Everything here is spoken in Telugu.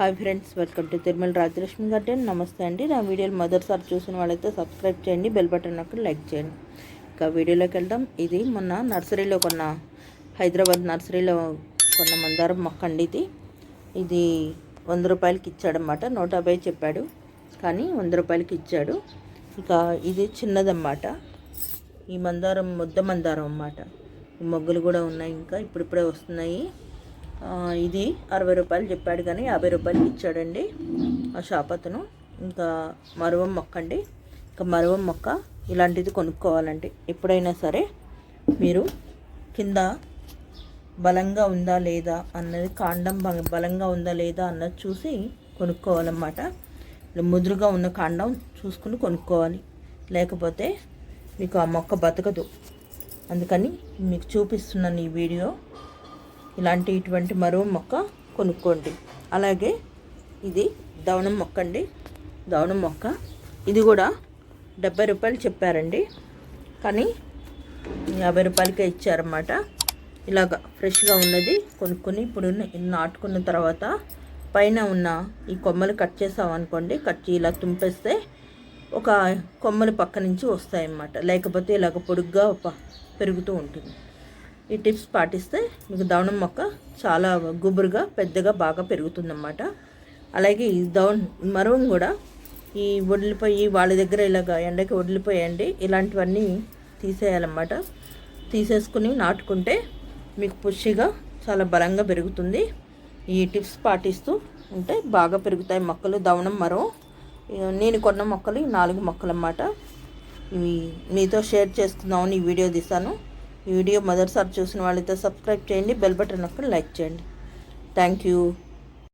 Hi friends welcome to Tirumala Rajalakshmi garden. నమస్తే అండి. నా వీడియోలు మొదటిసారి చూసిన వాళ్ళైతే సబ్స్క్రైబ్ చేయండి బెల్ బటన్ అక్కడ లైక్ చేయండి. ఇంకా వీడియోలోకి వెళ్దాం. ఇది మొన్న నర్సరీలో కొన్న హైదరాబాద్ నర్సరీలో కొన్న మందారం మొక్క అండి ఇది. ఇది వంద రూపాయలకి ఇచ్చాడనమాట నూట యాభై చెప్పాడు కానీ వంద రూపాయలకి ఇచ్చాడు. ఇక ఇది చిన్నదన్నమాట. ఈ మందారం ముద్ద మందారం అన్నమాట. ఈ మొగ్గులు కూడా ఉన్నాయి ఇంకా ఇప్పుడిప్పుడే వస్తున్నాయి. ఇది అరవై రూపాయలు చెప్పాడు కానీ యాభై రూపాయలకి ఇచ్చాడండి ఆ షాప్ అతను. ఇంకా మరువం మొక్క అండి. ఇంకా మరువం మొక్క ఇలాంటిది కొనుక్కోవాలండి. ఎప్పుడైనా సరే మీరు కింద బలంగా ఉందా లేదా అన్నది కాండం బలంగా ఉందా లేదా అన్నది చూసి కొనుక్కోవాలన్నమాట. ముదురుగా ఉన్న కాండం చూసుకుని కొనుక్కోవాలి. లేకపోతే మీకు ఆ మొక్క బతకదు. అందుకని మీకు చూపిస్తున్నాను ఈ వీడియో. ఇలాంటి ఇటువంటి మరో మొక్క కొనుక్కోండి. అలాగే ఇది దవనం మొక్క అండి. దవనం మొక్క. ఇది కూడా డెబ్బై రూపాయలు చెప్పారండి. కానీ యాభై రూపాయలకే ఇచ్చారన్నమాట. ఇలాగ ఫ్రెష్గా ఉన్నది కొనుక్కొని ఇప్పుడు నాటుకున్న తర్వాత పైన ఉన్న ఈ కొమ్మలు కట్ చేసామనుకోండి కట్ ఇలా తుంపేస్తే ఒక కొమ్మలు పక్క నుంచి వస్తాయన్నమాట. లేకపోతే ఇలాగ పొడుగ్గా పెరుగుతూ ఉంటుంది. ఈ టిప్స్ పాటిస్తే మీకు దవనం మొక్క చాలా గుబురుగా పెద్దగా బాగా పెరుగుతుందన్నమాట. అలాగే ఈ దవన్ మరవం కూడా ఈ వడిలిపోయి వాళ్ళ దగ్గర ఇలాగ ఎండకి వదిలిపోయండి ఇలాంటివన్నీ తీసేయాలన్నమాట. తీసేసుకుని నాటుకుంటే మీకు పుష్టిగా చాలా బలంగా పెరుగుతుంది. ఈ టిప్స్ పాటిస్తూ ఉంటే బాగా పెరుగుతాయి మొక్కలు దవనం మరో నేను కొన్న మొక్కలు ఈ నాలుగు మొక్కలు అన్నమాట ఇవి మీతో షేర్ చేస్తున్నామని ఈ వీడియో తీశాను. ఈ వీడియో మొదటిసారి చూసిన వాళ్ళైతే సబ్స్క్రైబ్ చేయండి బెల్ బటన్ నొక్కని లైక్ చేయండి. Thank you.